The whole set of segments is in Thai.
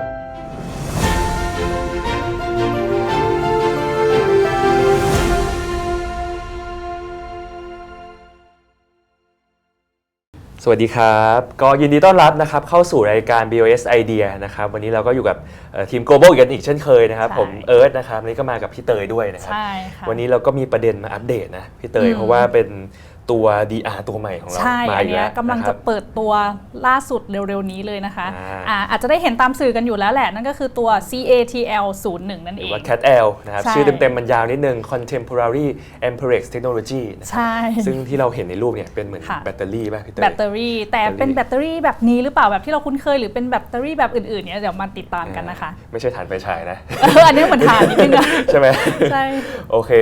สวัสดีครับ ก็ยินดีต้อนรับนะครับเข้าสู่รายการ BOS Idea นะครับวันนี้เราก็อยู่กับเอ่อทีม Global อีกกันอีกเช่นเคยนะครับใช่ผมเอิร์ธนะครับวันนี้ก็มากับพี่เตยด้วยนะครับใช่ค่ะวันนี้เราก็มีประเด็นมาอัปเดตนะพี่เตยอืมเพราะว่าเป็น ตัว DR ตัวใหม่ของเราใช่มาอันอีกเนี้แล้ยวกำลังนคจะรับ เปิดตัวล่าสุดเร็วๆนี้เลยนะคะอ่า อ่าอาจจะได้เห็นตามสื่อกันอยู่แล้วแหละ นั่นก็คือตัว CATL 01นั่นหเอรือง ว่า Cat L นะครับ ใช่ ชื่อเต็มๆมันยาวนิดนึง Contemporary Amperex Technology นะครับใช่ ซึ่งที่เราเห็นในรูปเนี่ยเป็นเหมือนค่ะ แบตเตอรี่ป่ะพี่เตยแบตเตอรี่ แต่เป็นแบตเตอรี่แบบนี้หรือเปล่าแบบที่เราคุ้นเคยหรือเป็นแบตเตอรี่แบบอื่นๆเนี่ยเดี๋ยวมาติดตามกันนะคะไม่ใช่ฐานไฟฉายนะ เอออันนี้เหมือนฐานนิดนึงอะใช่ไหม ใช่ โอเค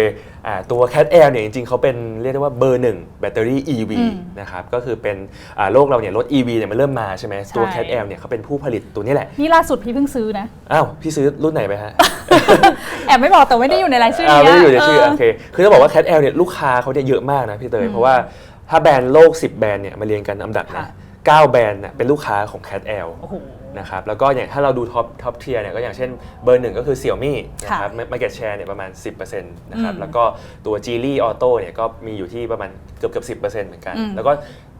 อ่าตัว Cat Air เนี่ยจริงๆเขาเป็นเรียกได้ว่าเบอร์หนึ่งแบตเตอรี่ EV อืมนะครับก็คือเป็นอ่าโลกเราเนี่ยรถ EV เนี่ยมันเริ่มมาใช่ไหมตัวใช่ Cat Air เนี่ยเขาเป็นผู้ผลิตตัวนี้แหละ นี่ล่าสุดพี่เพิ่งซื้อนะ อ้าว พี่ซื้อรุ่นไหนไปฮะ แอบไม่บอกแต่ไม่ได้อยู่ในรายชื่ออ่านี้ไม่ได้อยู่ในชื่อเโอเคคือต้องบอกว่า Cat Air เนี่ยลูกค้าเขาเนี่ยเยอะมากนะพี่เตยเพราะว่าถ้าแบรนด์โลก 10 แบรนด์เนี่ยมาเรียงกันอันดับนะค่ะ9แบรนด์เนี่ยเป็นลูกค้าของ Cat Air โอ้โห นะครับแล้วก็อย่างถ้าเราดูท็อปท็อปเทียเนี่ยก็อย่างเช่นเบอร์หนึ่งก็คือ Xiaomi นะครับ Market Share เนี่ยประมาณ 10%นะครับอืมแล้วก็ตัว Geely Auto เนี่ยก็มีอยู่ที่ประมาณเกือบเกือบ10%เหมือนกันอืมแล้วก็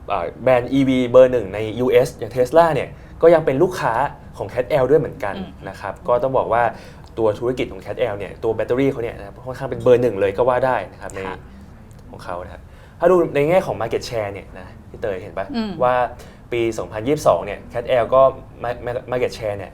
เอ่อแบรนด์ EV เบอร์หนึ่งใน US อย่าง Tesla เนี่ยก็ยังเป็นลูกค้าของ Cat L ด้วยเหมือนกันนะครับก็ต้องบอกว่าตัวธุรกิจของ Cat L เนี่ยตัวแบตเตอรี่เขาเนี่ยนะครับค่อนข้างเป็นเบอร์หนึ่งเลยก็ว่าได้นะครับในของเขานะครับถ้าดูในแง่ของ Market Share เนี่ยนะพี่เตยเห็นปะอืมว่า ปี 2022 เนี่ย Cat L ก็ market Share เนี่ย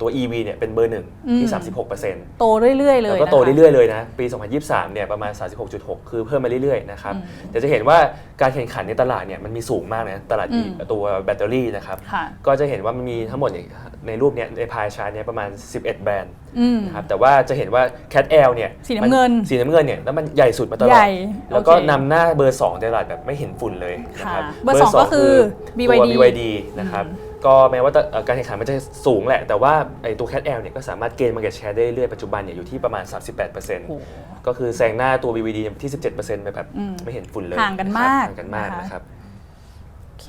ตัว EV เนี่ยเป็นเบอร์หนึ่งที่อืม36%โตเรื่อยๆ เลยแล้วก็นะคะโตเรื่อยๆ เลยนะ ปี 2023 เนี่ยประมาณ 36.6 คือเพิ่มมาเรื่อยๆ นะครับอืมแต่จะเห็นว่าการแข่งขันในตลาดเนี่ยมันมีสูงมากนะ ตลาดอืมตัวแบตเตอรี่นะครับค่ะก็จะเห็นว่ามันมีทั้งหมดเนี่ยในรูปเนี่ยในพายชาร์ตเนี่ยประมาณ 11 แบรนด์อืมนะครับแต่ว่าจะเห็นว่า Cat L เนี่ยสีน้ำเงินมัสีน้ำเงินเนี่ยแล้วมันใหญ่สุดมาตลอใหดญ่แล้วก็โอเคนำหน้าเบอร์2ในตลาดแบบไม่เห็นฝุ่นเลยนะครับค่ะเบอร์สองก็คือตัว BYD BYD นะครับ ก็แม้ว่าแต่เอ่อการแข่งขันมันจะสูงแหละ แต่ว่าไอ้ตัว Cat L เนี่ยก็สามารถเกณฑ์ market share ได้เรื่อยๆปัจจุบันเนี่ยอยู่ที่ประมาณโอ้โห38%ก็คือแซงหน้าตัว BYD ที่ 17%ไปแบบอืมไม่เห็นฝุ่นเลยห่างกันะครับมากห่างกันมากนะคะนะครับโอเค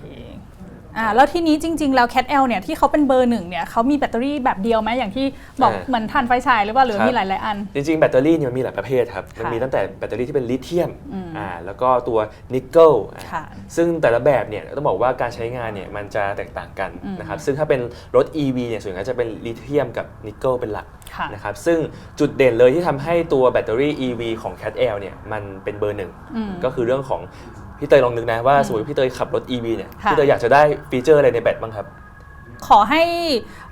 อ่าแล้วทีนี้จริง ๆ แล้ว Cat L เนี่ยที่เขาเป็นเบอร์หนึ่งเนี่ยเขามีแบตเตอรี่แบบเดียวไหมอย่างที่บอกอ่า เหมือนถ่านไฟฉายหรือว่าหรือครับมีหลายๆอัน จริงๆ แบตเตอรี่เนี่ยมันมีหลายประเภทครับ มันค่ะมีตั้งแต่แบตเตอรี่ที่เป็นลิเธียมอืม อ่าแล้วก็ตัวนิกเกิลอ่า ค่ะ ซึ่งแต่ละแบบเนี่ยต้องบอกว่าการใช้งานเนี่ยมันจะแตกต่างกันอืม นะครับซึ่งถ้าเป็นรถ EV เนี่ยส่วนใหญ่จะเป็นลิเธียมกับนิกเกิลเป็นหลักค่ะ นะครับซึ่งจุดเด่นเลยที่ทำให้ตัวแบตเตอรี่ EV ของ Cat L เนี่ยมันเป็นเบอร์หนึ่งอืม ก็คือเรื่องของ พี่เตยลองนึกนะว่าอืมสมมติพี่เตยขับรถ EV เนี่ยค่ะ พี่เตยอยากจะได้ฟีเจอร์อะไรในแบตบ้างครับ ขอให้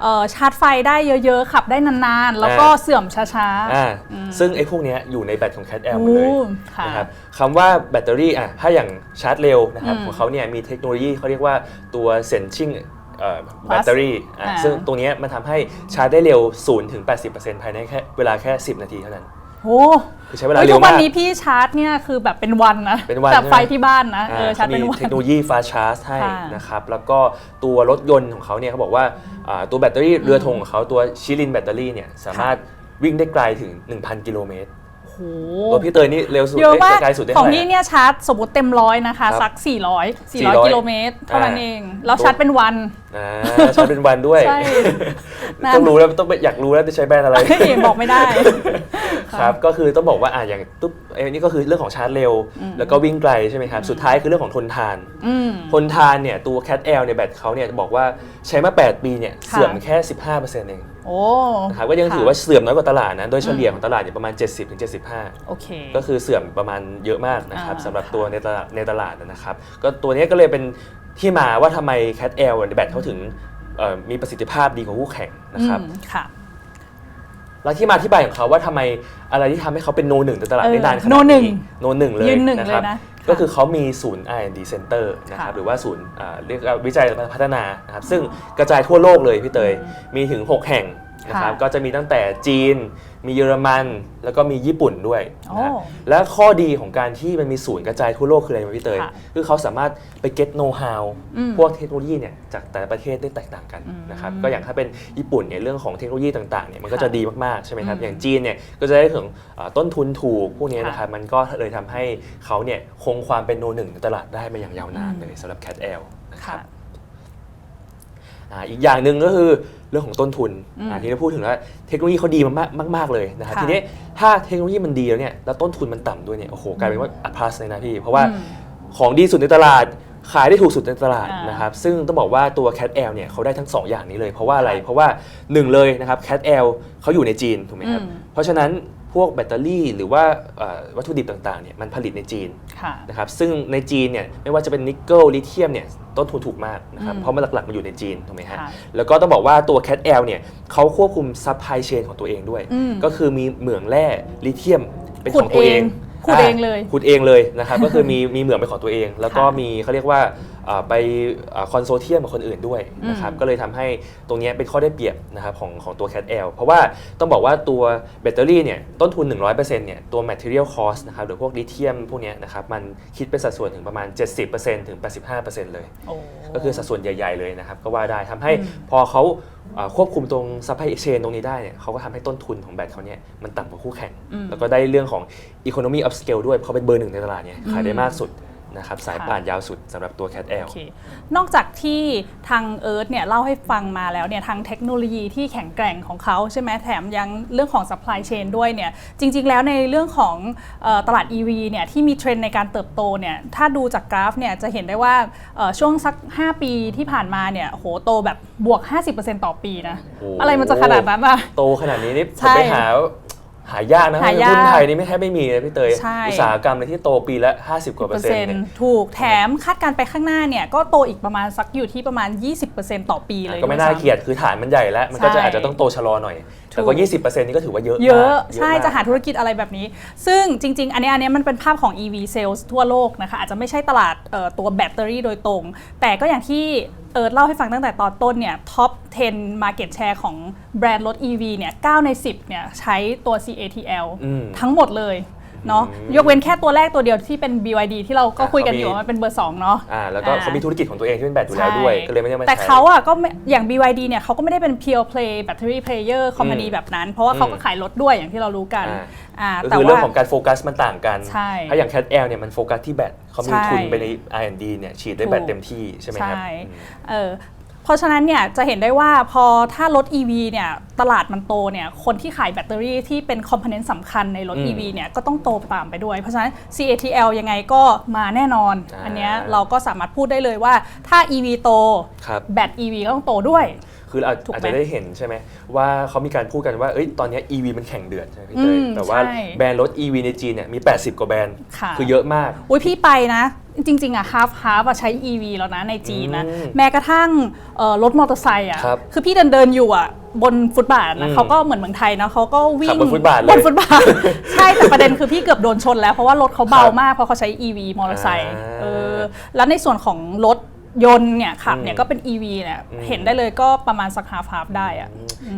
เอ่อชาร์จไฟได้เยอะๆ ขับได้นานๆ แล้วก็อ่า เสื่อมช้าอ่าอืมซึ่งไอ้พวกเนี้ยอยู่ในแบตของ Cat ๆ L หมดเลยโอ้ค่ะนะครับคำว่าแบตเตอรี่อะถ้าอย่างชาร์จเร็วนะครับอืมของเขาเนี่ยมีเทคโนโลยีเขาเรียกว่าตัว sensing เอ่อแบตเตอรี่อะอ่า ซึ่งตรงเนี้ยมันทำให้ชาร์จได้เร็ว0ถึง80%ภายในแค่เวลาแค่ 10 นาทีเท่านั้น โอ้คือใช้เวลาเฮ้ยเร็ทุวกวันมากนี้พี่ชาร์จเนี่ยคือแบบเป็นวันนะเป็นวันจากไฟใช่ไหมที่บ้านนะอ่าเออชาร์จเขาเป็นมีวันเทคโนโลยี fast charge ให้ค่ะนะครับแล้วก็ตัวรถยนต์ของเขาเนี่ยเขาบอกว่าอ่าตัวแบตเตอรี่เรือธงของเขาตัวชิลินแบตเตอรี่เนี่ยสามารถวิ่งได้ไกลถึง 1,000 กิโลเมตร โอ้ตัวพี่เตยนี่เร็วสุดเยอะมากไกลสุดได้ของเท่าไหร่พี่เนี่ยชาร์จสมมติเต็มร้อยนะคะครับสัก400 400 400 กิโลเมตรเท่านั้นอ่าเองแล้วชาร์จเป็นวันอ่าใช้เป็นวันด้วยใช่นั่นต้องรู้แล้วต้องไปอยากรู้แล้วจะใช้แบรนด์อะไรเฮ้ยบอกไม่ได้ครับก็คือต้องบอกว่าอ่าอย่างตุ๊บเอ้ยนี่ก็คือเรื่องของชาร์จเร็ว แล้วก็วิ่งไกลใช่ไหมครับ สุดท้ายคือเรื่องของทนทานอืมทนทานเนี่ยตัว Cat L เนี่ยแบตเขาเนี่ยบอกว่าใช้มา 8 ปีเนี่ยค่ะเสื่อมแค่ 15%เองโอ้นะครับก็ยังถือว่าเสื่อมน้อยกว่าตลาดนะ โดยเฉลี่ยของตลาดเนี่ยประมาณ 70-75โอเคก็คือเสื่อมประมาณเยอะมากนะครับอ่าสำหรับตัวในตลาดในตลาดนะครับ ก็ตัวเนี้ยก็เลยเป็นที่มาว่าทำไม Cat L เนี่ยแบตเขาถึงเอ่อมีประสิทธิภาพดีกว่าคู่แข่งนะครับอืมค่ะ แล้วที่มาที่ไปของเขาว่าทำไมอะไรที่ทำให้เขาเป็นโนหนึ่งในตลาดเออได้นานขนาดโนหนึ่งนี้โนหนึ่งเลยยืนหนึ่งนะครับ เลยนะก็ค่ะคือเขามีศูนย์ R&D Center นะครับค่ะ หรือว่าศูนย์อ่าเรียกว่าวิจัยและพัฒนานะครับซึ่งกระจายทั่วโลกเลยพี่เตยมีถึง 6 แห่งนะครับค่ะก็จะมีตั้งแต่จีน มีเยอรมันแล้วก็มีญี่ปุ่นด้วยนะครับโอ้และข้อดีของการที่มันมีศูนย์กระจายทั่วโลกคืออะไรไหมพี่เตย ค่ะคือเขาสามารถไป get know how อืมพวกเทคโนโลยีเนี่ยจากแต่ละประเทศได้แตกต่างกันนะครับก็อย่างถ้าเป็นญี่ปุ่นเนี่ยเรื่องของเทคโนโลยีต่างๆเนี่ยมันก็จะค่ะดีมากๆใช่ไหมครับอืมอย่างจีนเนี่ยก็จะได้ถึงอ่าต้นทุนถูกพวกนี้ค่ะนะครับมันก็เลยทำให้เขาเนี่ยคงความเป็นโนหนึ่งในตลาดได้มาอย่างยาวนานอืม เลยสำหรับ Cat L นะคค่ะรับอ่า อีกอย่างหนึ่งก็คือเรื่องของต้นทุนอืมอ่าที่เราพูดถึงว่าเทคโนโลยีเขาดีมากมากมากๆเลยนะครับค่ะทีนี้ถ้าเทคโนโลยีมันดีแล้วเนี่ยแล้วต้นทุนมันต่ำด้วยเนี่ยโอ้โหกลายเป็นว่าอัพพลัสเลยนะพี่ เพราะว่าอืมของดีสุดในตลาดขายได้ถูกสุดในตลาดอ่านนะครับซึ่งต้องบอกว่าตัว Cat L เนี่ยเขาได้ทั้ง 2 อย่างนี้เลย เพราะว่าอะไรค่ะเพราะว่า 1 เลยนะครับ Cat L เขาอยู่ในจีนถูกไหมครับอืมเพราะฉะนั้น พวกแบตเตอรี่หรือว่าเอ่อวัตถุดิบต่างๆเนี่ยมันผลิตในจีนค่ะนะครับซึ่งในจีนเนี่ยไม่ว่าจะเป็นนิกเกิลลิเธียมเนี่ยต้นทุนถูกมากนะครับอืมเพราะมันหลักๆมันอยู่ในจีนถูกไหมฮะค่ะแล้วก็ต้องบอกว่าตัว Cat L เนี่ยเขาควบคุมซัพพลายเชนของตัวเองด้วยอืมก็คือมีเหมืองแร่ลิเธียมเป็นขุขดองตัวเองเองขุดเองเลยขุดเองเลยนะครับก็คือมีมีเหมืองเป็นของตัวเอง แล้วก็ค่ะมีเขาเรียกว่าอ่า ไปคอนโซเทียมกับคนอื่นด้วยนะครับอืมก็เลยทำให้ตรงเนี้ยเป็นข้อได้เปรียบนะครับของของตัว Cat L เพราะว่าต้องบอกว่าตัวแบตเตอรี่เนี่ยต้นทุน 100%เนี่ยตัว material cost นะครับหรือพวกลิเธียมพวกเนี้ยนะครับมันคิดเป็นสัดส่วนถึงประมาณ 70%ถึง 85%เลยโอ้ก็คือสัดส่วนใหญ่ๆเลยนะครับก็ว่าได้ทำให้อืมพอเขาอ่าควบคุมตรงซัพพลายเชนตรงนี้ได้เนี่ยเขาก็ทำให้ต้นทุนของแบตเขาเนี่ยมันต่ำกว่าคู่แข่งอืมแล้วก็ได้เรื่องของ economy of scale ด้วยเพราะเป็นเบอร์หนึ่งในตลาดเนี่ยขายได้อืมมากสุด นะครับสายค่ะป่านยาวสุดสำหรับตัว Cat L โอเคนอกจากที่ทางเอิร์ธเนี่ยเล่าให้ฟังมาแล้วเนี่ยทางเทคโนโลยีที่แข็งแกร่งของเขาใช่ไหมแถมยังเรื่องของ supply chain ด้วยเนี่ยจริง ๆ แล้วในเรื่องของเออตลาด EV เนี่ยที่มีเทรนด์ในการเติบโตเนี่ยถ้าดูจากกราฟเนี่ยจะเห็นได้ว่าเอ่อช่วงสัก 5 ปีที่ผ่านมาเนี่ยโหโตแบบบวก 50%ต่อปีนะโอ้อะไรมันจะขนาดนั้นอะโตขนาดนี้นี่ผใช่มไปหา หายากนะหายากหุ้นไทยนี่ไม่แทบไม่มีเลยพี่เตย ใช่ อุตสาหกรรมเลยที่โตปีละ 50 กว่าเปอร์เซ็นต์เนี่ยถูกแถมคาดการณ์ไปข้างหน้าเนี่ย ก็โตอีกประมาณสักอยู่ที่ประมาณ 20%ต่อปีเลยก็ไม่น่าด้วยซ้ำเกลียดคือฐานมันใหญ่แล้ว มันก็ใช่จะอาจจะต้องโตชะลอหน่อยแต่ก็ถูก20%นี่ก็ถือว่าเยอะเยอะ มากใช่มกจะหาธุรกิจอะไรแบบนี้ ซึ่งจริง ๆ อันเนี้ยอันเนี้ยมันเป็นภาพของ EV sales ทั่วโลกนะคะ อาจจะไม่ใช่ตลาดเอ่อตัวแบตเตอรี่โดยตรง แต่ก็อย่างที่เอิร์ธเล่าให้ฟังตั้งแต่ตอนต้นเนี่ยท็อป 10 market share ของแบรนด์รถ EV เนี่ย9ใน 10เนี่ยใช้ตัว CATL อืม ทั้งหมดเลย เนาะอืมยกเว้นแค่ตัวแรกตัวเดียวที่เป็น BYD ที่เราก็อะคุยกันเขามีอยู่ว่ามันเป็นเบอร์ 2 เนาะ อ่าแล้วก็อ่าเขามีธุรกิจของตัวเองที่เป็นแบตอยู่แล้วด้วยใช่ก็เลยไม่ได้มาแต่ใช้เขาอะก็ไม่อย่าง BYD เนี่ยเขาก็ไม่ได้เป็น pure play battery player company อืมแบบนั้น เพราะว่าเขาก็อืมขายรถด้วยอย่างที่เรารู้กันอ่าอ่าก็แต่คือว่าเรื่องของการโฟกัสมันต่างกันใช่ถ้าอย่าง Cat L เนี่ยมันโฟกัสที่แบตเขามีใช่ทุนไปใน R&D เนี่ยฉีดได้ถูกแบตเต็มที่ใช่ไหมครับใช่อืมเออเพ ราะฉะนั้นเนี่ยจะเห็นได้ว่าพอถ้ารถ EV เนี่ยตลาดมันโตเนี่ยคนที่ขายแบตเตอรี่ที่เป็นคอมโพเนนต์สำคัญในรถอืม EV เนี่ยก็ต้องโตตามไปด้วย เพราะฉะนั้น CATL ยังไงก็มาแน่นอนอ่าอันเนี้ยเราก็สามารถพูดได้เลยว่าถ้า EV โตครับแบต EV ก็ต้องโตด้วย คือเราถูกไหมอาจจะได้เห็นใช่ไหมว่าเขามีการพูดกันว่าเอ้ยตอนเนี้ย EV มันแข่งเดือดใช่ไหมพี่เตยอืมแต่ว่าใช่แบรนด์รถ EV ในจีนเนี่ยมี 80 กว่าแบรนด์ค่ะคือเยอะมากอุ้ยพี่ไปนะ จริง ๆอะฮาฟฮาฟใช้ EV แล้วนะในจีนนะอืมแม้กระทั่งเอ่อรถมอเตอร์ไซค์อะครับคือพี่เดินเดินๆอยู่อะบนฟุตบาทอืนะมเขาก็เหมือนเมืองไทยนะเขาก็วิ่ขังบบนฟุตบาทเลยบนฟุตบาทใช่แต่ประเด็นคือพี่เกือบโดนชนแล้วเพราะว่ารถเขาเบาครับมากเพราะเขาใช้ EV มอเตอร์ไซค์อ่าเออแล้วในส่วนของรถ ยนต์เนี่ยขับเนี่ยอืมก็เป็น EV เนี่ยอืม เห็นได้เลยก็ประมาณสักฮาฟฮาฟได้อะ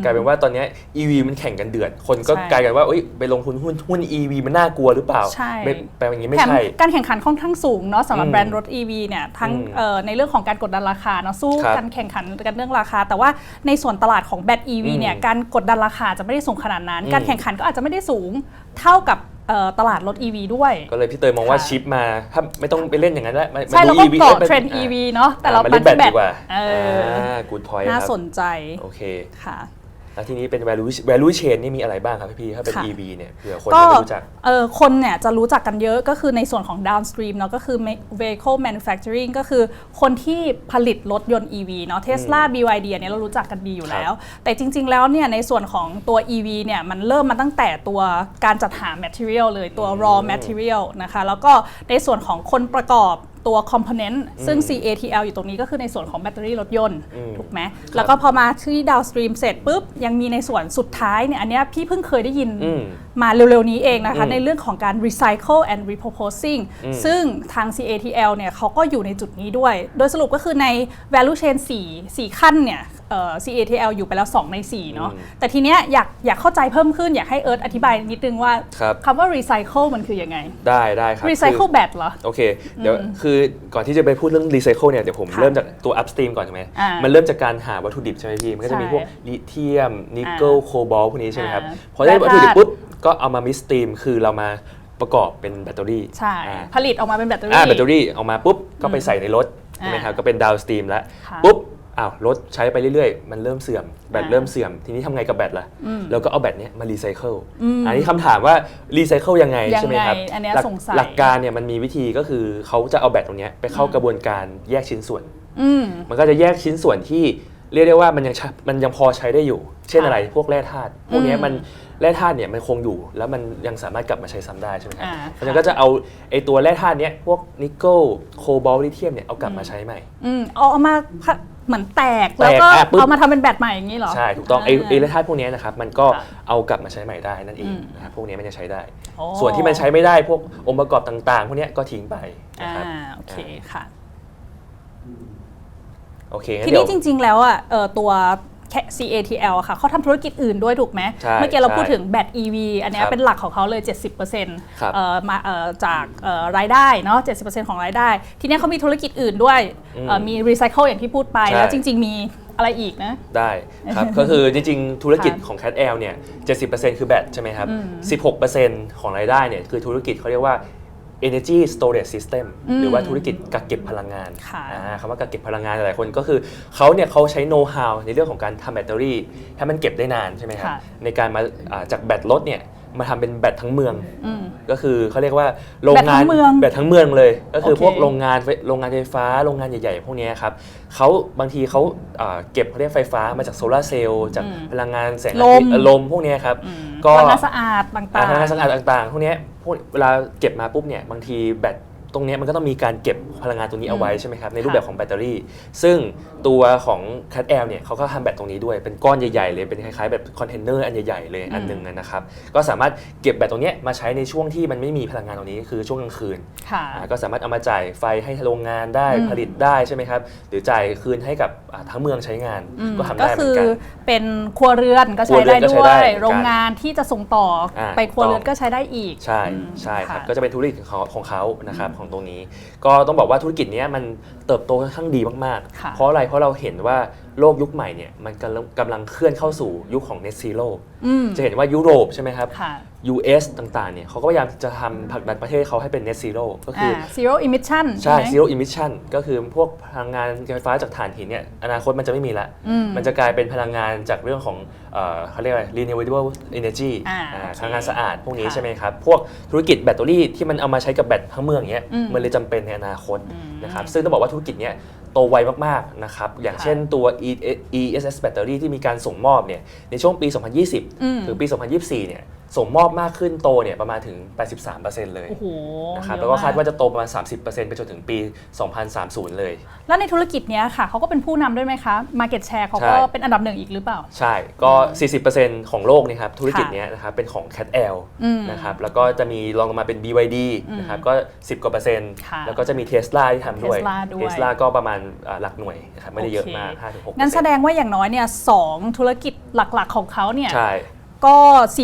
กลายเป็นว่าตอนเนี้ย EV มันแข่งกันเดือด คนก็ใช่กลายกันว่าเอ้ยไปลงทุนหุ้นหุ้น EV มันน่ากลัวหรือเปล่าใช่ ไม่แปลว่าอย่างนี้ไม่แถมใช่ การแข่งขันค่อนข้างสูงเนาะสำหรับอืมแบรนด์รถ EV เนี่ยทั้งอืมเอ่อในเรื่องของการกดดันราคาเนาะสู้ครับกันแข่งขันกันเรื่องราคา แต่ว่าในส่วนตลาดของแบต EV อืมเนี่ยการกดดันราคาจะไม่ได้สูงขนาดนั้น อืมการแข่งขันก็อาจจะไม่ได้สูงเท่ากับเอ่อ ตลาดรถ EV ด้วย ก็เลยพี่เตยมองว่าค่ะชิปมาถ้าไม่ต้องไปเล่นอย่างนั้นแล้วมาใช่มาเราดูก็ EV เกาะอ้ยเทรนด์อะ EV เนาะแต่เราอะมาเล่นแบตดีกว่าเออกูดพอยต์น่าครับสนใจโอเคค่ะ แล้วทีนี้เป็น value value chain นี่มีอะไรบ้างครับพี่ถ้าเป็น ค่ะ EV เนี่ยเผื่อคนก็ยังไม่รู้จัก เออคนเนี่ยจะรู้จักกันเยอะก็คือในส่วนของ downstream เนาะก็คือ vehicle manufacturing ก็คือคนที่ผลิตรถยนต์ EV เนาะ Tesla BYD อันเนี้ยเรารู้จักกันดีอยู่แล้ว แต่จริง ๆ แล้วเนี่ยในส่วนของตัว EV เนี่ยมันเริ่มมาตั้งแต่ตัวการจัดหา material เลยตัว raw material นะคะ แล้วก็ในส่วนของคนประกอบ ตัว component ซึ่ง CATL อยู่ตรงนี้ก็คือในส่วนของแบตเตอรี่รถยนต์อืมถูกไหม แล้วก็พอมาที่ downstream เสร็จปุ๊บ ยังมีในส่วนสุดท้ายเนี่ย อันเนี้ยพี่เพิ่งเคยได้ยินอืมมาเร็วๆนี้เองนะคะอืมในเรื่องของการ recycle and repurposing อืมซึ่งทาง CATL เนี่ยเขาก็อยู่ในจุดนี้ด้วย โดยสรุปก็คือใน value chain 4 4ขั้นเนี่ยเอ่อ CATL อยู่ไปแล้ว 2 ใน 4 เนาะอืมแต่ทีเนี้ยอยากอยากเข้าใจเพิ่มขึ้น อยากให้เอิร์ธอธิบายนิดนึงว่าครับคำว่า recycle มันคือยังไง ได้ได้ครับ recycle คือ bat เหรอ โอเค เดี๋ยวคือก่อนที่จะไปพูดเรื่อง recycle เนี่ย เดี๋ยวผมค่ะเริ่มจากตัว upstream ก่อนใช่ไหมอ่ามัมันเริ่มจากการหาวัตถุดิบใช่ไหมพี่ มันก็จะมีใช่พวกลิเธียม นิกเกิลอ่าโคบอลพวกนี้ใช่ไหมครับอ่าพอได้แร่วัตถุดิบธาตุปุ๊บ ก็เอามา midstream คือเรามาประกอบเป็นแบตเตอรี่ ใช่อ่าผลิตออกมาเป็นแบตเตอรี่อ่าแบตเตอรี่ออกมาปุ๊บ ก็ไปใส่ในรถอ่าใช่ไหมครับ ก็เป็น downstream แล้วค่ะปุ๊บ อ้าวรถใช้ไปเรื่อยๆ มันเริ่มเสื่อมแบตอ่าเริ่มเสื่อมทีนี้ทำไงกับแบตล่ะอืมแล้วก็เอาแบตเนี้ยมารีไซเคิลอืมอันนี้คำถามว่ารีไซเคิลยังไงยังไงใช่ไหมครับอันเนี้ยหลักสงสัยหลักการเนี่ยมันมีวิธีก็คือเขาจะเอาแบตตรงเนี้ยไปเข้ากระบวนการแยกชิ้นส่วนอืมมันก็จะแยกชิ้นส่วนที่เรียกได้ว่ามันยังใช้มันยังพอใช้ได้อยู่ เช่นค่ะอะไรพวกแร่ธาตุพวกเนี้ยอืมมันแร่ธาตุเนี่ยมันคงอยู่ แล้วมันยังสามารถกลับมาใช้ซ้ำได้ใช่ไหมครับอ่าเพราะฉะนั้นก็จะเอาไอตัวแร่ธาตุเนี้ยพวกนิกเกิลโคบอลต์ลิเธียมเนี่ยเอากลับมาใช้ใหม่อืมเอาเอามาพัด เหมือนแตกแล้วก็แตกอะปุ๊บ เอามาทำเป็นแบตใหม่อย่างนี้เหรอ ใช่ถูกต้องไอไอแร่ธาตุพวกเนี้ยนะครับมันก็ค่ะเอากลับมาใช้ใหม่ได้นั่นเองอืม นะครับพวกเนี้ยมันจะใช้ได้ โอ้ส่วนที่มันใช้ไม่ได้พวกองค์ประกอบต่างๆ พวกเนี้ยก็ทิ้งไปนะอ่าครับโอเคค่ะ โอเคงั้นทีเดี๋นี้ยวจริง ๆ แล้วอะเอ่อตัวแค่ CATL อะค่ะเขาทำธุรกิจอื่นด้วยถูกไหมใช่เมื่อกี้เราใช่พูดถึงแบต EV อันเนี้ยครับเป็นหลักของเขาเลย 70%เครับอ่อมาเอ่อจากเอ่อรายได้เนาะ70%ของรายได้ ทีเนี้ยเขามีธุรกิจอื่นด้วยอืมเอ่อมีรีไซเคิลอย่างที่พูดไป ใช่ แล้วจริง ๆ มีอะไรอีกนะ ได้ครับ ก็คือจริงๆ ธุรกิจค่ะของ Cat L เนี่ย 70%คือแบตใช่ไหมครับอืม16%ของรายได้เนี่ยคือธุรกิจเขาเรียกว่า energy storage system อืมหรือว่าธุรกิจกักเก็บพลังงานค่ะอ่าคำว่ากักเก็บพลังงานหลายคนก็คือเขาเนี่ยเขาใช้ know how ในเรื่องของการทำแบตเตอรี่ให้มันเก็บได้นานใช่ไหมครับค่ะในการมาอ่าจากแบตรถเนี่ย มาทำเป็นแบตทั้งเมือง อืม ก็คือเขาเรียกว่าโรงแบตทั้งานงเมืองแบตทั้งเมืองเลย ก็คือโอเค พวกโรงงานไฟโรงงานไฟฟ้าโรงงานใหญ่ๆ พวกเนี้ยครับเขาบางทีเขาอ่าเก็บเขาเรียกไฟฟ้ามาจากโซลาร์เซลล์จากอืมพลังงานแสงลอาทิตมย์ลมพวกเนี้ยครับ อืมก็ พลังงานสะอาดต่าอ่างพลังงานๆสะอาดต่างๆพวกเนี้ยพวกเวลาเก็บมาปุ๊บเนี่ยบางทีแบตตรงเนี้ยมันก็ต้องมีการเก็บพลังงานตรงนี้เอาไว้ใช่ไหมครับในรูปแบบของแบตเตอรี่ ซึ่ง ตัวของ Cat Air เนี่ยเขาก็ทำแบตตรงนี้ด้วยเป็นก้อนใหญ่ๆเลยเป็นคล้ายๆแบบคอนเทนเนอร์อันใหญ่ๆเลยอันหนึงนะครับก็สามารถเก็บแบตตรงเนี้ยมาใช้ในช่วงที่มันไม่มีพลังงานตรงนี้คือช่วงกลางคืนค่ะ อ่าก็สามารถเอามาจ่ายไฟให้โรงงานได้อืม ผลิตได้ใช่ไหมครับหรือจ่ายคืนให้กับอ่าทั้งเมืองใช้งานอืมก็ทำก็ได้เหมืคืออนกัน เป็นครัวเรือนก็ครัใช้วเรืได้อนก็ใช้ด้วได้ย เหมือนกันโรงงานที่จะส่งต่ออาไปครัวเรือนถูกต้องก็ใช้ได้อีกใช่อืมใช่ครับะ ก็จะเป็นธุรกิจของเขาของเขานะครับของตรงนี้ ก็ต้องบอกว่าธุรกิจเนี้ยมัน เติบโตค่อนข้างดีมากค่ะๆเพราะอะไรเพราะเราเห็นว่าโลกยุคใหม่เนี่ยมันกำลังกำลังเคลื่อนเข้าสู่ยุคของ net zero อืม จะเห็นว่ายุโรปใช่ไหมครับ ค่ะ US ต่างๆเนี่ยเขาก็พยายามจะทำผลักดันประเทศเขาให้เป็น net zero ก็คืออ่า zero emission ใช่ ไหม zero emission ก็คือพวกพลังงานไฟฟ้าจากถ่านหินเนี่ยอนาคตมันจะไม่มีละ อืมมันจะกลายเป็นพลังงานจากเรื่องของเอ่อเขาเรียกว่า renewable energy อ่าอ่าโอเคพลังงานสะอาดพวกนี้ค่ะใช่ไหมครับ พวกธุรกิจแบตเตอรี่ที่มันเอามาใช้กับแบตทั้งเมืองเนี้ยอืมมันเลยจำเป็นในอนาคตอืมนะครับซึ่งต้องบอกว่าธุรกิจเนี้ย โตไวมากๆนะครับอย่างค่ะเช่นตัว E- ESS แบตเตอรี่ที่มีการส่งมอบเนี่ยในช่วงปี 2020อืมถึงปี 2024 เนี่ย ส่งมอบมากขึ้นโตเนี่ยประมาณถึง 83%เลยโอ้โหนะครับเยแล้อะวก็คาดมว่าจะโตประมาณ 30%ไปจนถึงปี 2030 เลย แล้วในธุรกิจเนี้ยค่ะเขาก็เป็นผู้นำด้วยไหมคะ market share เขาก็ใช่ เป็นอันดับหนึ่งอีกหรือเปล่า ใช่ ก็ 40%ของโลกนะครับธุรกิจเนี้ยนะครับเป็นของ Cat L อืม นะครับแล้วก็จะมีรองลงมาเป็น BYD อืมนะครับก็ 10 กว่าเปอร์เซ็นต์ ค่ะแล้วก็จะมี Tesla ที่ทำด้วย Tesla ด้วย Tesla ก็ประมาณอ่าหลักหน่วยนะครับไม่ได้เยอะมาก โอเค5-6%งั้นแสดงว่าอย่างน้อยเนี่ยสองธุรกิจหลักๆของเขาเนี่ย ใช่ ก็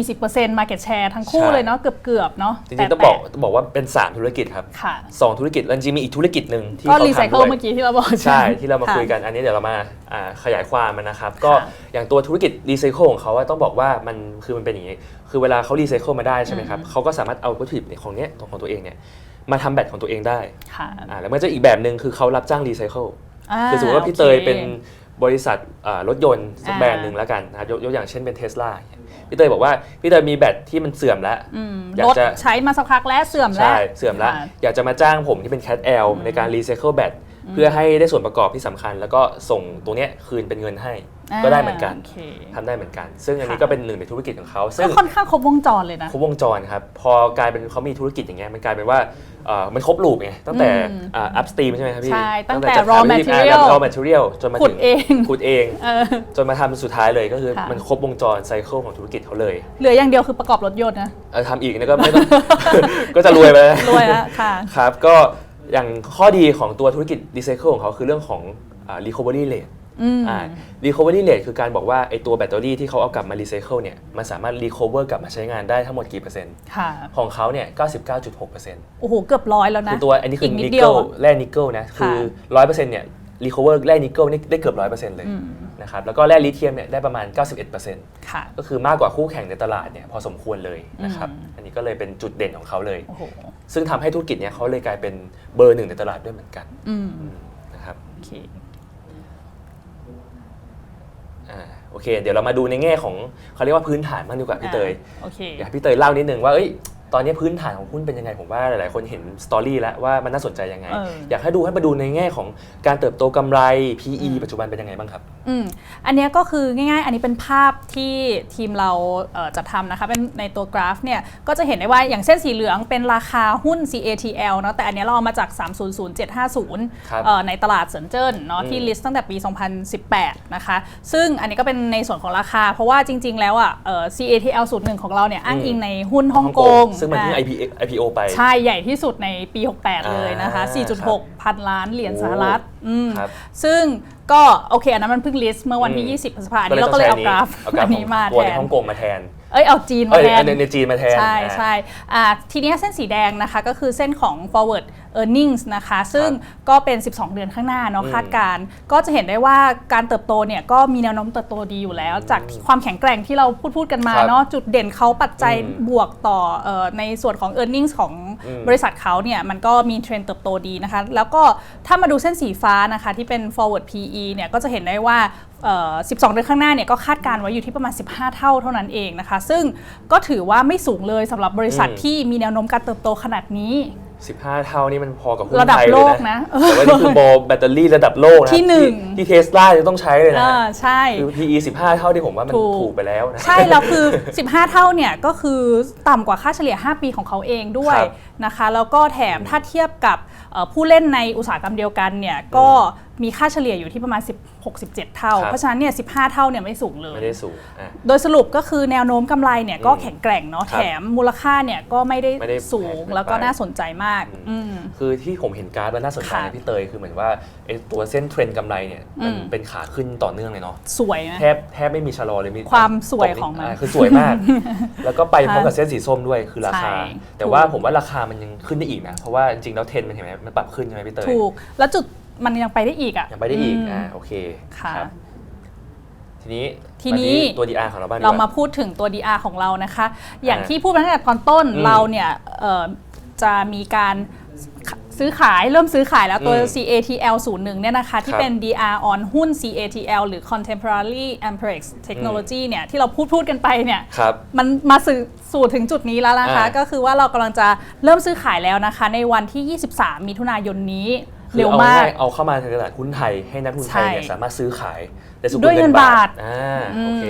40% market share ทั้งคู่ใช่ เลยเนาะเกือบๆเนาะจริงๆต้องบอกต้องบอกว่าเป็น 3 ธุรกิจครับค่ะ สองธุรกิจแล้วจริงๆมีอีกธุรกิจหนึ่งที่ก็เขารีไซทำเคิด้ลวย เมื่อกี้ที่เราบอกใช่ที่เรามาะคุยกันอันนี้เดี๋ยวเรามาอ่าขยายความมันนะครับ ก็ค่ะอย่างตัวธุรกิจรีไซเคิลของเขาอะต้องบอกว่ามันคือมันเป็นอย่างนี้ คือเวลาเขารีไซเคิลมาได้ใช่ไหมครับเขาก็สามารถเอาวัตถุดิบเนี่ยของเนี้ยของตัวเองเนี่ยมาทำแบตของตัวเองได้ค่ะอ่าแล้วมันจะอีกแบบหนึ่งคือเขารับจ้างรีไซเคิลาคือสมมติว่าพี่เตยโอคเป็นบริษัทอ่ารถยนต์สักอ่า แบรนด์หนึ่งแล้วกันนะครับยกยกอย่างเช่นเป็นเทสลา พี่เตยบอกว่าพี่เตยมีแบตที่มันเสื่อมแล้ว อืมอยากรถจะ ใช้มาสักพักแล้วเสื่อมแล้ว ใช่ เสื่อมแล้ว ค่ะอยากจะมาจ้างผมที่เป็น Cat L ในการรีไซเคิลแบต เพื่อให้ได้ส่วนประกอบที่สำคัญ แล้วก็ส่งตัวเนี้ยคืนเป็นเงินให้ก็ได้เหมือนกันโอเคทำได้เหมือนกัน ซึ่งอันนี้ค่ะก็เป็นหนึ่งในธุรกิจของเขาซึ่ก็งค่อนข้างครบวงจรเลยนะครบวงจรครับพอกลายเป็นเขามีธุรกิจอย่างเงี้ยมันกลายเป็นว่าเอ่อมันครบลูปไงตั้งแต่อืมอ่า upstream ใช่ไหมครับพี่ใช่ตั้งแต่จัดหา raw วิธีการ material raw material จนมาขุดถึงเองขุดเองเออจนมาทำสุดท้ายเลยก็คือค่ะมันครบวงจรไซเคิลของธุรกิจเขาเลยเหลืออย่างเดียวคือประกอบรถยนต์นะเออทำอีกเนี่ยก็ไม่ต้องก็จะรวยไปแล้วรวยแล้วค่ะครับก็ อย่างข้อดีของตัวธุรกิจรีไซเคิลของเขาคือเรื่องของอ่า recovery rate อืมอ่า recovery rate คือการบอกว่าไอตัวแบตเตอรี่ที่เขาเอากลับมารีไซเคิลเนี่ยมันสามารถ recover กลับมาใช้งานได้ทั้งหมดกี่เปอร์เซ็นต์ค่ะของเขาเนี่ย 99.6%เปอร์เซ็นต์โอ้โห เกือบร้อยแล้วนะ คือตัวอันนี้คืออีกนินิดกเดีเกิยวลอะแร่นิกเกิลนะ คือ100%เนี่ย recover แร่นิกเกิลนี่ได้เกือบ100%เลยอืมนะครับแล้วก็แร่ลิเธียมเนี่ยได้ประมาณ 91%ค่ะ ก็คือมากกว่าคู่แข่งในตลาดเนี่ยพอสมควรเลยนะครับอืมอันนี้ก็เลยเป็นจุดเด่นของเขาเลย โอ้โห ซึ่งทำให้ธุรกิจเนี่ยเขาเลยกลายเป็นเบอร์หนึ่งในตลาดด้วยเหมือนกันอืมนะครับโอเคโอเค เดี๋ยวเรามาดูในแง่ของเขาเรียกว่าพื้นฐานบ้างดีกว่าพี่เตย โอเค อยากให้พี่เตยเล่านิดนึงว่าเอ้ย ตอนนี้พื้นฐานของหุ้นเป็นยังไง ผมว่าหลาย ๆ คนเห็นสตอรี่แล้วว่ามันน่าสนใจยังไงเออ อยากให้ดูให้มาดูในแง่ของการเติบโตกำไร PE ปัจจุบันเป็นยังไงบ้างครับ อืมอันเนี้ยก็คือง่ายๆ อันนี้เป็นภาพที่ทีมเราเอ่อจะทำนะคะเป็นในตัวกราฟเนี่ยก็จะเห็นได้ว่าอย่างเส้นสีเหลืองเป็นราคาหุ้น CATL เนาะแต่อันเนี้ยเราเอามาจาก300750ครับเอ่อในตลาดเซินเจิ้นเนาะอืมที่ลิสต์ตั้งแต่ปี 2018 นะคะ ซึ่งอันนี้ก็เป็นในส่วนของราคา เพราะว่าจริงๆ แล้วอะเอ่อ CATL สูตรหนึ่งของเราเนี่ยอ้างอิงในหุ้นฮ่องกงซึ่งมันเพิ่งอ่า IPO IPO ไป ใช่ใหญ่ที่สุดในปี 68 เลยนะคะ อ่า4.6 พันล้านเหรียญสหรัฐอืมครับ ซึ่ง ก็โอเคอันนั้นมันเพิ่งลิสต์เมื่อวันที่อืม20พฤษภาคมอันนี้เราก็เลยเอากราฟเอากราอัฟนนี้มาตัวแทในนฮ่องกงมาแทนเอ้ยเอาจีนมาเอ้ยแทนในในจีนมาแทน ใช่อ่าใช่อ่าทีเนี้ยเส้นสีแดงนะคะก็คือเส้นของ forward earnings นะคะ ซึ่งก็เป็น 12 เดือนข้างหน้าเนาะอืมคาดการณ์ก็จะเห็นได้ว่าการเติบโตเนี่ยก็มีแนวโน้มเติบโตดีอยู่แล้ว จากความแข็งแกร่งที่เราพูดพูดกันมาครับเนาะจุดเด่นเขาปัจจัยอืมบวกต่อเออในส่วนของ earnings ของอืมบริษัทเขาเนี่ยมันก็มีเทรนด์เติบโตดีนะคะ แล้วก็ถ้ามาดูเส้นสีฟ้านะคะที่เป็น forward PE เนี่ยก็จะเห็นได้ว่าเอ่อ12 เดือนข้างหน้าเนี่ยก็คาดการณ์ไว้อยู่ที่ประมาณ 15 เท่าเท่านั้นเองนะคะ ซึ่งก็ถือว่าไม่สูงเลยสำหรับบริษัทอืมที่มีแนวโน้มการเติบโตขนาดนี้15 เท่านี่มันพอกับหุ้นระดับไทยโลเลยกนะนะแต่ว่านี่คือโบแบตเตอรี่ระดับโลกนะที่หนึ่งที่เทสลาจะต้องใช้เลยนะอ่าใช่คือ PE 15 เท่าที่ผมว่ามันถูกถูกไปแล้วนะใช่แล้วคือ 15 เท่าเนี่ยก็คือต่ำกว่าค่าเฉลี่ย 5 ปีของเขาเองด้วยครับนะคะ แล้วก็แถมถ้าเทียบกับเอ่อผู้เล่นในอุตสาหกรรมเดียวกันเนี่ยก็ มีค่าเฉลี่ยอยู่ที่ประมาณ 16 17 เท่า ครับ เพราะฉะนั้นเนี่ย15 เท่าเนี่ยไม่สูงเลย ไม่ได้สูงอะ โดยสรุปก็คือแนวโน้มกำไรเนี่ยก็อืมแข็งแกร่งเนาะครับแถมมูลค่าเนี่ยก็ไม่ได้ไม่ได้สูงแพงเกินไปแล้วก็น่าสนใจมากอืม คือที่ผมเห็นการ์ดว่าน่าสนใจค่ะนะพี่เตยคือเหมือนว่าไอ้ตัวเส้นเทรนด์กำไรเนี่ยมันอืม เป็นขาขึ้นต่อเนื่องเลยเนาะสวยนะ แทบแทบไม่มีชะลอเลยมีความสวยตกนิดของมันาคือสวยมาก แล้วก็ไปพร้อมกับค่ะเส้นสีส้มด้วยคือราคา ใช่แต่ว่าถูก ผมว่าราคามันยังขึ้นได้อีกนะ เพราะว่าจริงๆแล้วเทรนด์มันเห็นไหมมันปรับขึ้นใช่ไหมพี่เตย ถูก แล้วจุด มันยังไปได้อีกอะยังไปได้อีกมอ่าโอเคค่ะ รับทีนี้ทีนี้ มาตัว DR ของเราบ้างดีกเราว่า มาพูดถึงตัว DR ของเรานะคะ อย่างอ่าที่พูดไปตั้งแต่ตอนต้นอืมเราเนี่ยเอ่อจะมีการซื้อขายเริ่มซื้อขายแล้วตัว อืม CATL 01เนี่ยนะคะ ที่ครับเป็น DR on หุ้น CATL หรือ Contemporary Amperex Technology เนี่ยที่เราพูดพูดกันไปเนี่ย ครับ มันมาสู่สู่ถึงจุดนี้แล้วนะคะ อ่าก็คือว่าเรากำลังจะเริ่มซื้อขายแล้วนะคะ ในวันที่ 23 มิถุนายนนี้ คือเร็วเอามาก ง่ายๆเอาเข้ามาในตลาดหุ้นไทยให้นักทุนไทยเนี่ยใช่ สามารถซื้อขายได้สุดด้วยเงินบาทอ่าโอเค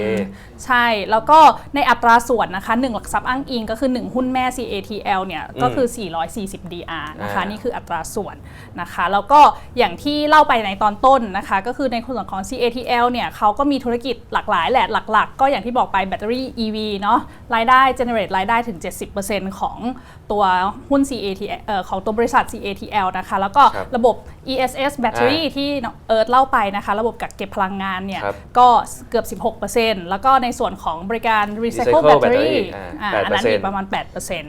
ใช่ แล้วก็ในอัตราส่วนนะคะ1หลักทรัพย์อ้างอิงก็คือ 1 หุ้นแม่ CATL เนี่ยก็คือ 440 DR นะคะอ่านี่ นี่คืออัตราส่วนนะคะแล้วก็อย่างที่เล่าไปในตอนต้นนะคะ ก็คือในส่วนของ CATL เนี่ยเขาก็มีธุรกิจหลากหลายแหละหลัก ๆ ก็อย่างที่บอกไปแบตเตอรี่ EV เนาะรายได้ generate รายได้ถึง 70%ของตัวหุ้น CATL เอ่อของตัวบริษัท CATL นะคะแล้วก็ครับ ระบบ ESS battery ที่เอิร์ธเล่าไปนะคะ ระบบกักเก็บพลังงานเนี่ยครับก็เกือบ 16%แล้วก็ในส่วนของบริการ recycle Recycle battery battery อ่าอ่า8%อันนั้นอีกประมาณ 8%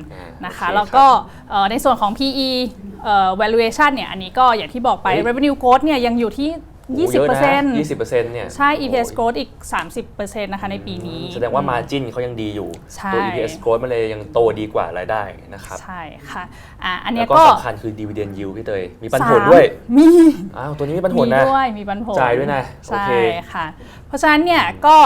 นะคะโอเคแล้วก็เอ่อในส่วนของ PE เอ่อ valuation เนี่ยอันนี้ก็อย่างที่บอกไป เฮ้ย revenue growth เนี่ยยังอยู่ที่ โอ้เยอะนะ20% 20%เนี่ย ใช่ EPS โอ้ growth อีก 30%นะคะในปีนี้ แสดงว่า margin เขายังดีอยู่ใช่ตัว EPS growth มันเลยยังโตดีกว่ารายได้นะครับ ใช่ค่ะอ่าอันเนี้แล้ยวก็ก็สำคัญคือ dividend yield พี่เตย มีปันผลสามด้วย มี อ้าว ตัวนี้มีปันผมีลนะด้วย มีปันผล จ่ายด้วยนะโอใช่เคค่ะ เพราะฉะนั้นเนี่ยก็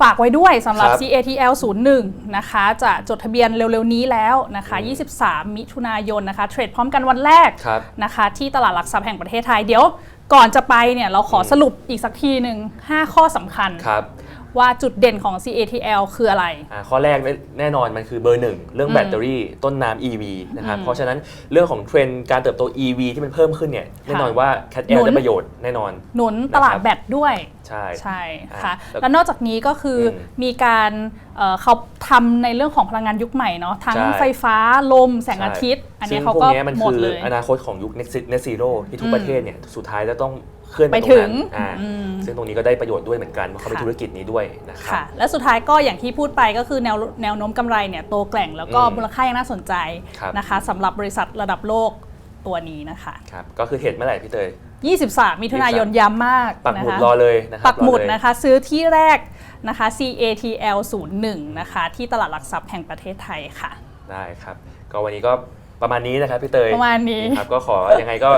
ฝากไว้ด้วยสำหรับครับ CATL 01นะคะ จะจดทะเบียนเร็วๆนี้แล้วนะคะ 23 มิถุนายนนะคะ เทรดพร้อมกันวันแรกครับนะคะ ที่ตลาดหลักทรัพย์แห่งประเทศไทยเดี๋ยว ก่อนจะไปเนี่ยเราขอสรุปอีกสักทีหนึ่ง5ข้อสำคัญ ครับ ว่าจุดเด่นของ CATL คืออะไร อ่าข้อแรกแน่แน่นอนมันคือเบอร์หนึ่งเรื่องแบตเตอรี่ต้นน้ำ EV นะครับเพราะฉะนั้นเรื่องของเทรนด์การเติบโต EV ที่มันเพิ่มขึ้นเนี่ยแน่นอนว่า Cat หนุ Air นได้ประโยชน์แน่นอน หนุนตลาดแบตด้วย ใช่ ใช่ค่ะอ่าแล้วแล้วนอกจากนี้ก็คืออมมีการเอ่อเขาทำในเรื่องของพลังงานยุคใหม่เนาะทั้งใช่ ไฟฟ้าลมแสงอาทิตย์ อันนี้ซึ่งเขาพวก็กนี้ยมันหมดคือเลย อนาคตของยุค Net Net Zero ที่ทุกอืม ประเทศเนี่ยสุดท้ายจะต้อง เคลื่อนไปไปตรถึงงนั้นอ่าอืมซึ่งตรงนี้ก็ได้ประโยชน์ด้วยเหมือนกันเพราะเขาเป็นค่ะธุรกิจนี้ด้วยนะครับค่ะและสุดท้ายก็อย่างที่พูดไปก็คือแนวแนวโน้มกำไรเนี่ยโตแกร่งแล้วก็อืมมูลค่ายังน่าสนใจครับนะคะสำหรับบริษัทระดับโลกตัวนี้นะคะครับก็คือเห็นเมื่อไหร่พี่เตย23มิถุนายนย้ำมากปักหมุดนะคะรอเลยนะครับปักหมุดรอเลยนะคะซื้อที่แรกนะคะ CATL 01นะคะที่ตลาดหลักทรัพย์แห่งประเทศไทยค่ะ ได้ครับ ก็วันนี้ก็ ประมาณนี้นะครับพี่เตยประมาณนี้ครับก็ขอยังไงก็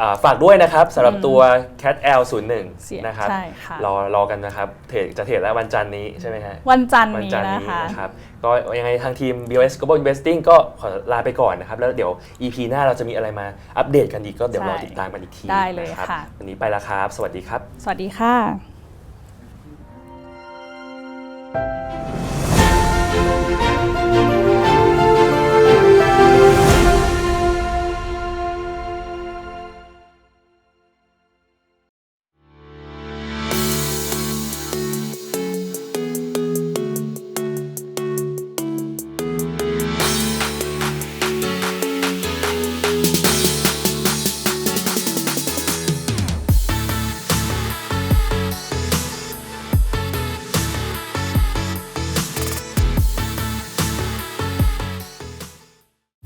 อ่าฝากด้วยนะครับสำหรับตัว Cat L 0เสีย1นะครับใช่ค่ะรอรอกันนะครับเทรดจะเทรดแล้ววันจันทร์นี้ใช่ไหมฮะวันจันทร์วันนี้จันทร์นะนี้คะนะครับก็ยังไงทางทีม BOS Global Investing ก็ขอลาไปก่อนนะครับ แล้วเดี๋ยว EP หน้าเราจะมีอะไรมาอัปเดตกันอีกก็เดี๋ยวใช่รอติดตามกันอีกทีได้เลยนรับค่ะวันนี้ไปแล้วครับ สวัสดีครับ สวัสดีค่ะ